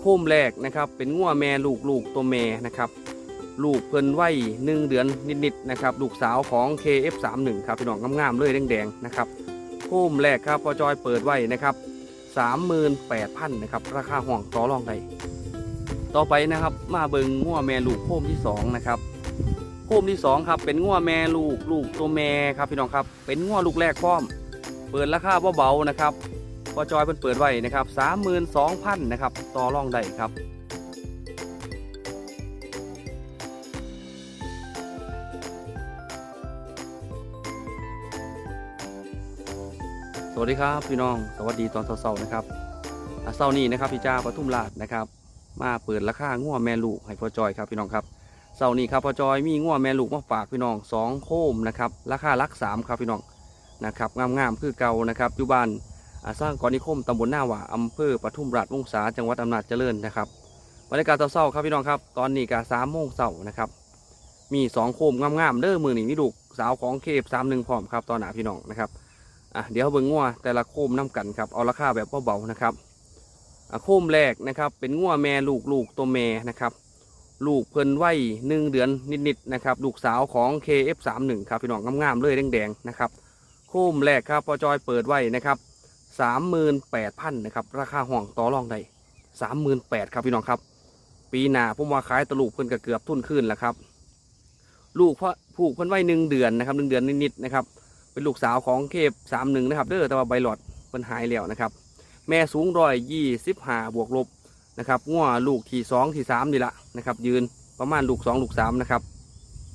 โคมแรกนะครับ เป็นงัวแม่ลูกลูกตัวแม่นะครับ ลูกเพิ่นไว้หนึ่งเดือนนิดๆนะครับ ลูกสาวของ KF31 ครับพี่น้องงามๆเลยแดงๆนะครับโคมแรกครับพอจอยเปิดไว้นะครับ38,000นะครับราคาห่องต่อรองได้ต่อไปนะครับมาเบิงงัวแม่ลูกโคมที่สองนะครับโคมที่สองครับเป็นงัวแม่ลูกลูกตัวแม่ครับพี่น้องครับเป็นงัวลูกแรกพร้อม เปิดราคาเบาๆนะครับ พอจอยเพิ่นเปิดไว้นะครับ32,000นะครับต่อรองได้ครับสวัสดีครับพี่น้องสวัสดีตอนเช้าๆนะครับอะเช้านี้นะครับพี่จ้าปทุมราชนะครับ มาเปิดราคาง่วแม่ลูกให้พ่อจอยครับพี่น้องครับเช้านี้ครับพ่อจอยมีง่วแม่ลูกมาฝากพี่น้องสองโคมนะครับราคาลักสามครับพี่น้องนะครับงามๆคือเก่านะครับอยู่บ้าน สร้างกอนิคมตำบลหน้าว่าอำเภอปทุมราชวงศาจังหวัดอำนาจเจริญนะครับบรรยากาศเช้าๆครับพี่น้องครับ ตอนนี้ก็สามโมงเช้านะครับ มีสองโคมงามๆเด้อมือหนี่มีลูกสาวของเคฟสามหนึ่งพร้อมครับตอนหนาพี่น้องนะครับอะเดี๋ยวเบิ่งงัวแต่ละโคมน้กันครับเอาราคาแบบเบาๆนะครับอะโคมแรกนะครับ เป็นงัวแม่ลูกลูกตัวแม่นะครับลูกเพิ่นไว้หนึ่งเดือนนิดๆนะครับลูกสาวของ KF31 ครับพี่น้องงามๆเลยแดงๆนะครับโคมแรกครับพอจอยเปิดไว้นะครับ 38,000นแปดพันนะครับ ราคาห้องต่อรองได้38,000ครับพี่น้องครับ ปีหน้าผมว่าขายตะลูกเพิ่นก็เกือบทุนขึ้นแล้วครับ ลูกเพราะผูกเพิ่นไว้หนึ่งเดือนนะครับหนึ่งเดือนนิดๆนะครับ เป็นลูกสาวของเคฟสามหนึ่งนะครับเด้อแต่ว่าใบหลอดเป็นหายแล้วนะครับ แม่สูงร้อยยี่สิบห้าบวกลบนะครับงัวลูกที่สองที่สามนี่ละนะครับ ยืนประมาณลูกสองลูกสามนะครับ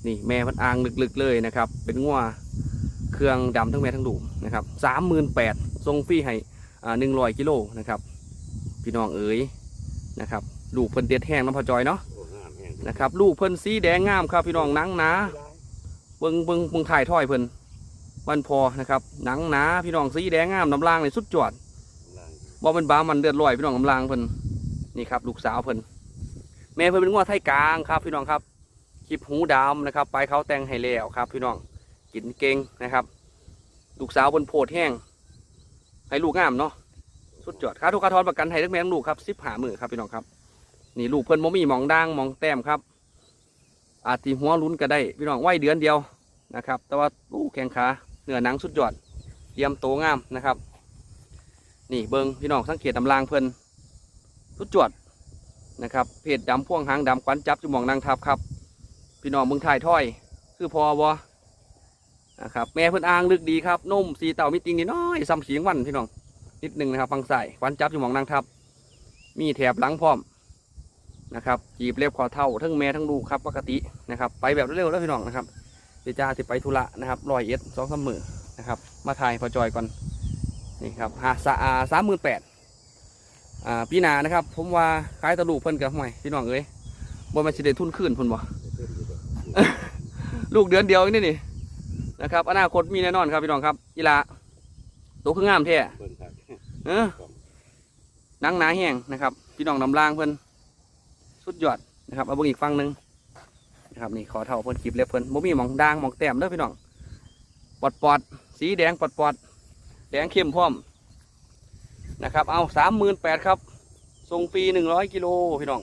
นี่แม่พันอ่างลึกๆเลยนะครับ เป็นงัวเครื่องดำทั้งแม่ทั้งลูกนะครับสามหมื่นแปด ทรงฟรีให้หนึ่งร้อยกิโลนะครับพี่น้องเอ๋ยนะครับลูกเพิ่นเด็ดแห้งน้ำพอจอยเนาะนะครับลูกเพิ่นสีแดงงามครับพี่น้องนังหนาเบิงเบิงเบิงถ่ายถ้อยเพิ่นมันพอนะครับหนังหนาพี่น้องสีแดงงามน้ำลางในสุดจวดบ่เป็นบ้ามันเดือดลอยพี่น้องน้ำลางเพิ่นนี่ครับลูกสาวเพิ่นแม่เพิ่นเป็นงัวไทยกลางครับ พี่น้องครับคลิปหูดำนะครับ ไปเขาแต่งให้แล้วครับ พี่น้องกินเก่งนะครับ ลูกสาวเพิ่นโพดแห้ง ให้ลูกงามเนาะสุดยอดค่าทุกค่าทอนประกันให้ทั้งแม่ทั้งลูกครับสิบหามือครับพี่น้องครับ นี่ลูกเพิ่นบ่มีหมองด่างมองแต้มครับ อาจสิหัวลุ้นก็ได้พี่น้องไหวเดือนเดียวนะครับ แต่ว่าอู้แข้งขาเนื้อหนังสุดยอดเตรียมโตงามนะครับ นี่เบิงพี่น้องสังเกตตำรางเพิ่นสุดจวดนะครับเพจดำพ่วงหางดำควันจับจุ่มองนางทับครับ พี่น้องเมืองไทยถ้อย คือพอวะ นะครับแม่เพิ่นอ่างลึกดีครับนุ่มสีเต่ามีติงนิดน้อยซ้ำเสียงวันพี่น้องนิดหนึ่งนะครับฟังใส่ควันจับจุ่มองนางทับ มีแถบหลังพร้อมนะครับจีบเล็บคอเท่าทั้งแม่ทั้งลูกครับปกตินะครับ ไปแบบเร็วๆแล้วพี่น้องนะครับเดี๋ยวจ้าสิไปธุระนะครับรอยเอ็ดสองสามหมื่นนะครับมาถ่ายพอจอยก่อนนี่ครับหาสาสามหมื่นแปดอ่าปีนานะครับ ผมว่าขายตะลูกเพิ่นกับห่วยพี่น้องเอ้ยบ่มาสิได้ทุนขึ้นพิ่นบ่ลูกเดือนเดียวนี่นี่ นะครับอนาคตมีแน่นอนครับพี่น้องครับอีหลาตัวคืองามแท้เออหนังหนาแห้งนะครับ พี่น้องนำล่างเพิ่นสุดยอดนะครับเอาเบิ่งอีกฟังหนึ่งนะครับนี่ขอเท่าเพิ่นคลิปเล็บเพิ่นบ่มีหมองด่างหมองแต้มเด้อพี่น้องปอดปอดๆสีแดงปอดปอดๆแดงเข้มพร้อมนะครับ เอาสามหมื่นแปดครับส่งฟรีหนึ่งร้อยกิโลพี่น้อง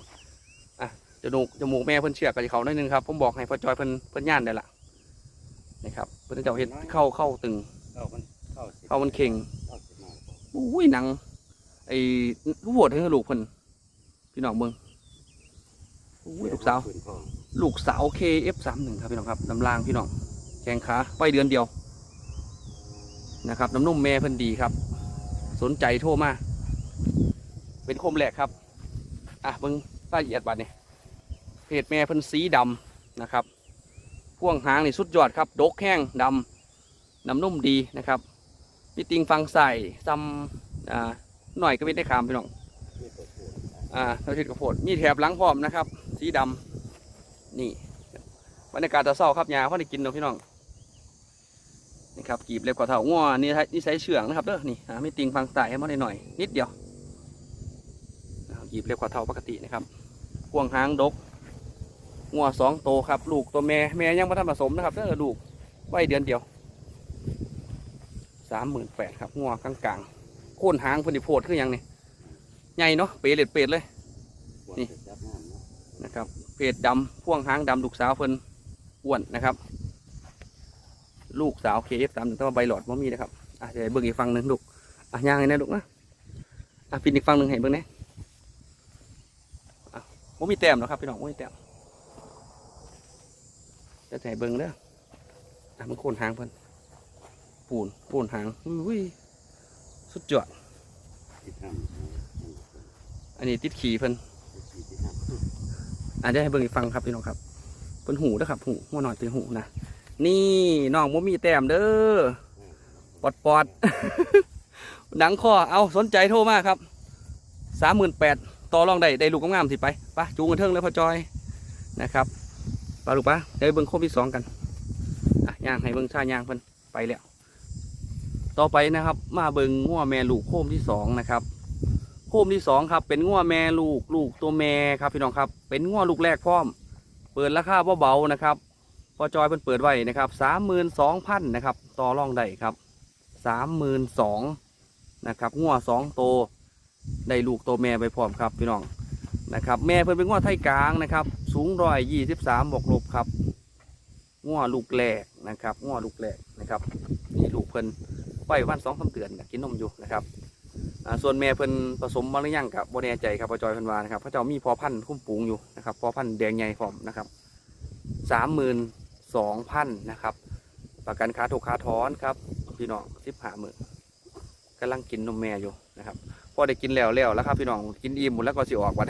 อะจมูกจมูกแม่เพิ่นเชือกกับเขาหน่อยหนึงครับผมบอกให้พ่อจอยเพิ่นเพิ่นย่านได้ละ นี่ครับเพิ่นเจ้าเห็ดเข้าเข้าตึงเข้ามันเข้าสิเข้ามันเข่งเข้าสิมาอุ้ยหนังไอ้ลูกโหดให้ลูกเพิ่นพี่น้องเบิ่งอุ้ยลูกสาวปืนพองลูกสาว KF31 ครับพี่น้องครับน้ำลางพี่น้องแข้งขาไปเดือนเดียวนะครับน้ำนุ่มแม่เพิ่นดีครับ สนใจโทรมา เป็นคมแหลกครับ อะเบิ่งรายละเอียดบัดนี้เพจแม่เพิ่นสีดำนะครับ พ่วงหางนี่สุดยอดครับ ดกแห้งดำน้ำนุ่มดีนะครับมีติงฟังใส่ซ้ำหน่อยก็ไม่ได้ขามพี่น้องอ่าเราทิดกระโพดมีแถบหลังพร้อมนะครับ สีดำนี่บรรยากาศตะเศร้าครับยาเขาได้กินเนาะพี่น้องนี่ครับกีบเล็บกว่าเท่าง้อนี่นี่ใช้เชืองนะครับเด้อนี่ไม่ติงฟังใสายให้มาหน่อยนิดเดียวกีบเล็บกว่าเท่าปกตินะครับพ่วงหางดก ง้อสองโตครับ ลูกตัวแม่แม่ยังไม่ทันผสมนะครับเด้อลูกไว้เดือนเดียวสามหมื่นแปดครับง้อกลางๆโค่นหางเพนดิโพดคือหยังนี่ใหญ่เนาะเปรตเล็ดเปรตเลย นี่ นะครับเพจดำพ่วงหางดำลูกสาวเพิ่นอ้วนนะครับ ลูกสาวเคฟสามแต่ว่าใบหลอดไม่มีนะครับอะเดี๋ยวเบิ่งอีกฝั่งหนึ่งลูกอะย่างให้นะลูกนะอะปิดอีกฝั่งหนึ่งให้เบิ่งแหน่อะไม่มีแต้มหรอกครับพี่น้องไม่มีแต้ม จะให้เบิ่งเด้ออะมันโคนหางเพิ่นปูนปูนหางอุ้ยสุดยอดอันนี้ติดขี่เพิ่นอะเดี๋ยวให้เบิ่งอีกฟังครับพี่น้องครับเป็นหูนะครับหูหัวหน่อยเป็นหูนะนี่น้องบ่มีแต้มเด้อปอดปอดหนังคอเอาสนใจโทรมาครับสามหมื่นแปดต่อรองได้ได้ลูกงามๆสิไปไปะจูงกันเทิงเลยพ่อจอยนะครับ ปลูกปะเดี๋ยวเบิ่งโคมที่สองกันอะย่างให้เบิ่งชาย่างเพิ่นไปแล้ว ต่อไปนะครับ มาเบิ่งงัวแม่ลูกโคมที่สองนะครับโคมที่สองครับ เป็นงัวแม่ลูกลูกตัวแม่ครับพี่น้องครับ เป็นงัวลูกแรกพร้อม เปิดราคาเบาๆนะครับพอจอยเพิ่นเปิดไว้นะครับสามหมื่นสองพันนะครับต่อรองได้ครับสามหมื่นสองนะครับงัวสองโตวได้ลูกตัวแม่ไปพร้อมครับพี่น้อง นะครับแม่เพิ่นเป็นงัวไทยกลางนะครับสูงร้อยยี่สิบสามบวกลบครับงัวลูกแรกนะครับงัวลูกแรกนะครับนี่ลูกเพิ่นไว้วันสองสาเดือนกินนมอยู่นะครับส่วนแม่เพิ่นผสมมาหรือยังกับโบแน่ใจครับพ่อจอยเพิ่นวานะครับพระเจ้ามีพอพันธุ์คุ้มปูงอยู่นะครับพอพันธุ์แดงใหญ่พร้อมนะครับสามหมื่นสองพันนะครับประกันขาถูกขาถอนครับพี่น้องสิบห้าหมื่นกำลังกินนมแม่อยู่นะครับ พอได้กินแล้วแล้วแล้วครับพี่น้องกินอิ่มหมดแล้วก็สิออกวัด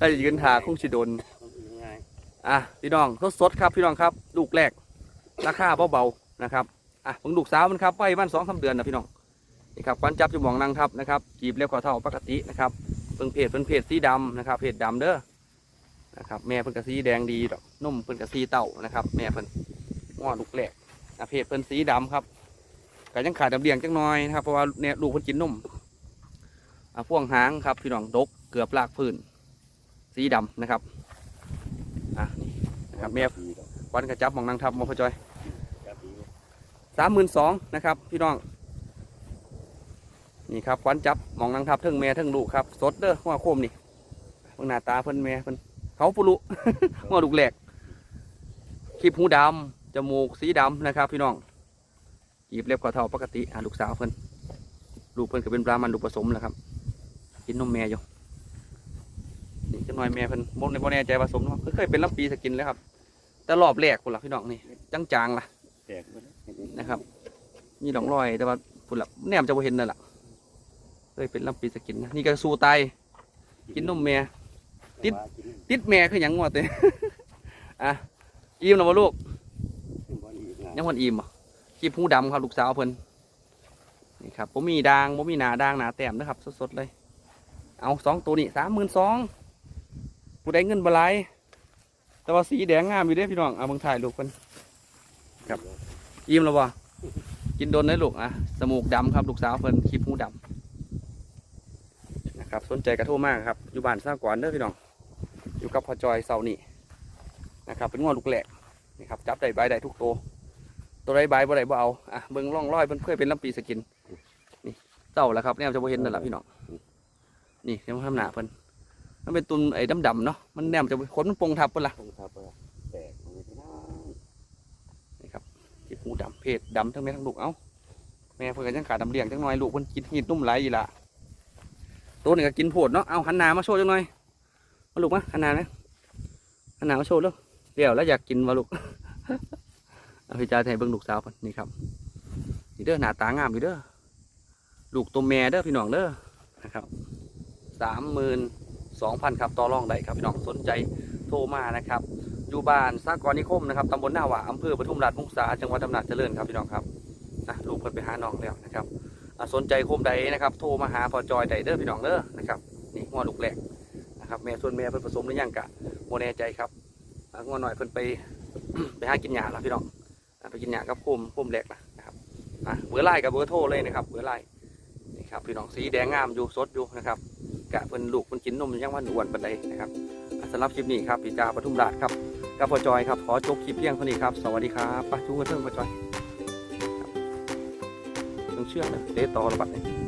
ก็จะยืนทาคงสิโดนต้องเป็นยังไงอะพี่น้องสดสดๆครับพี่น้องครับ ลูกแรก ราคาเบาๆนะครับอะเพิ่งลูกสาวมันครับไปบ้านสองสาเดือนนะพี่น้องนี่ครับควันจับจมองนางทับนะครับกีบเล็บขอเท่าปกตินะครับเพิ่งเพจเพิ่งเพจสีดำนะครับเพจดำเด้อนะครับแม่เพิ่นกระสีแดงดีดอกนุ่มเพิ่นกระสีเต่านะครับ แม่เพิ่นง้อลูกแรกอะเพจเพิ่นสีดำครับก็ยังขาดดำเลียงจังน้อยนะครับเพราะว่าเนี่ยลูกเพิ่นกินนมอะ พ่วงหางครับพี่น้องดกเกือบลากพื้น สีดำนะครับอะนี่นะครับแม่ดีดอกควันกระจับมองนางทับมาพจอยสามหมื่นสองนะครับพี่น้องนี่ครับควันจับมองนางทับเทิงแม่เทิงลูกครับสดเด้อว่าโคมนี่เพิ่งหน้าตาเพิ่นแม่เพิ่นเขาปุรุว่าลูกแหลกคลิปหูดำจมูกสีดำนะครับ พี่น้องกีบเล็บกอเท่าปกติอ่าลูกสาวเพิ่นลูกเพิ่นก็เป็นปลามันลูกผสมแหละครับ กินนมแม่อยู่นี่จังหน่อยแม่เพิ่นบ่ในบ่แน่ใจผสมเนาะเคยเป็นลำปีสกินแล้วครับ แต่รอบแรกคุณล่ะพี่น้องนี่จางๆล่ะแตกหมดนะครับ มีหลองรอยแต่ว่าพุ่นละแนมจะบ่เห็นนั่นแหละเคยเป็นลำปีสกินนะนี่ก็สู้ตายกินนมแม่ติดว่ากินติดแม่คือหยังงวดเต้อะอิ่มแล้วบ่ลูกยังวันอิ่มอะกีบหูดำครับลูกสาวเพิ่นนี่ครับผมมีดางผมมีหนาดางหนาแต้มนะครับสดๆเลย เอาสองตัวนี่สามหมื่นสองผู้ได้เงินบหลายแต่ว่าสีแดงงามอยู่เด้พี่น้องเอาเบิ่งถ่ายลูกเพิ่นครับอิ่มแล้วบ่กินโดนได้ลูกอะสมูกดำครับลูกสาวเพิ่นคลิปหูดำนะครับสนใจกระโทรมากครับ อยู่บ้านสร้างก่อนเด้อพี่น้อง อยู่กับพ่อจอยเสานี่นะครับ เป็นงวลูกแหลกนี่ครับจับได้ใบได้ทุกตัวตัวใดใบบ่ได้บ่เอาอะเบิ่งร่องรอยเพิ่นเคยเป็นลำปีสกินนี่เจ้าแล้วครับแนวจะบ่เห็นนั่นแหละพี่น้อง นี่แนวทำหนาเพิ่นมันเป็นตุนไอ้ดำๆเนาะมันแนมจะขนมันปงทับเพิ่นล่ะต้องทับเอาแตกมันไม่ได้นี่ครับจีบหูดำเพศดำทั้งแม่ทั้งลูกเอ้าแม่เพิ่นก็ยังขาดดำเลี้ยงจังหน่อยลูกเพิ่นกินหีดนุ่มหลายอีหละตัวนี้ก็กินโพดเนาะเอาหันหน้ามาโชว์จังหน่อยมาลูกมาหันหน้านะหันหน้ามาโชว์แล้วเดี๋ยวแล้วอยากกินมาลูกเอาพี่จ้าให้เบิ่งลูกสาวเพิ่นนี่ครับนี่เด้อหน้าตางามอยู่เด้อลูกตัวแม่เด้อพี่น้องเด้อนะครับ สามหมื่นสองพันครับต่อรองได้ครับพี่น้องสนใจโทรมานะครับอยู่บ้านสากรนิคมนะครับตำบลหน้าหว่าอำเภอปทุมราชมุกษาจังหวัดอำนาจเจริญครับพี่น้องครับนะลูกเพิ่นไปหาน้องแล้วนะครับสนใจโคมใดนะครับ โทรมาหาพอจอยใดเด้อพี่น้องเด้อนะครับนี่งัวลูกแรกนะครับแม่ส่วนแม่เพิ่นผสมหรือยังกะโมแน่ใจครับอ่างัวหน่อยเพิ่นไปไปหากินหญ้าแล้วพี่น้องไปกินหญ้ากับโคมโคมแรกนะครับอะเบอร์ไล่กับเบอร์โทรเลยนะครับเบอร์ไล่นี่ครับพี่น้องสีแดงงามอยู่สดอยู่นะครับ กะเพิ่นลูกเพิ่นกินนมยังว่าอ้วนปานใดนะครับสำหรับคลิปนี้ครับพี่จาปทุมราชครับกับพ่อจอยครับขอจบคลิปเพียงเท่านี้ครับสวัสดีครับไป้าจูกันเทิงพ่อจอยต้องเชื่อนะเตะต่อระบัดเลย